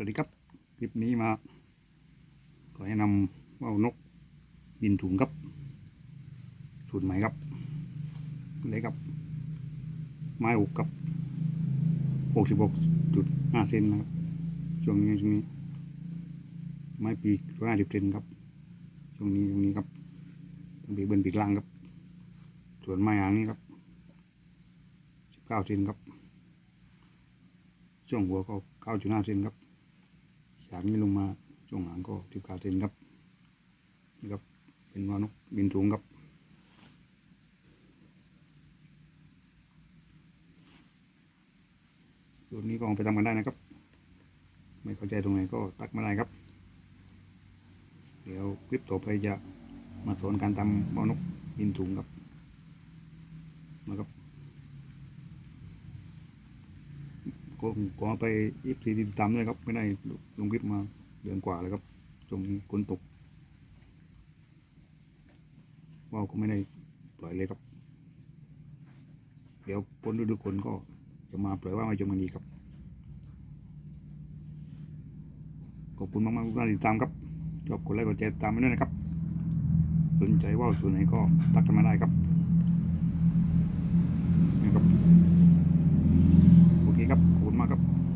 สวัสดีครับคลิปนี้มาขอแนะนำว่าวนกบินถุงครับ สูตรใหม่ครับเลยครับ ไม้อกกับหกสิบหกจุดห้าเซนนะครับช่วงนี้ช่วงนี้ ไม้ปีกร้อยห้าสิบเซนครับช่วงนี้ช่วงนี้ครับปีกเบิ้ลปีกล่างครับ ส่วนไม้หางนี้ครับสิบเก้าเซนครับช่วงหัวก็เก้าจุดห้าเซนครับ จากนี้ลงมาช่วงหางก็สิบเก้าเซนครับนี่ครับ เป็นวานกบินสูงครับสูตรนี้ก็เอาไปทำกันได้นะครับ ไม่เข้าใจตรงไหนก็ตักมาได้ครับ เดี๋ยวคลิปต่อไปจะมาสอนการทำวานกบินสูงครับนะครับ ก็ขอไปอีกสี่ติดตามด้วยครับ ไม่ได้ลงคลิปมาเดือนกว่าแล้วครับจงฝนตกว่าวก็ไม่ได้ปล่อยเลยครับ เดี๋ยวพ้นฤดูฝนก็จะมาปล่อยว่ามาชมกันอีกครับ ขอบคุณมากๆทุกท่านติดตามครับชอบกดไลค์กดแชร์ติดตามไปด้วยนะครับ สนใจว่าวส่วนไหนก็ทักกันมาได้ครับ น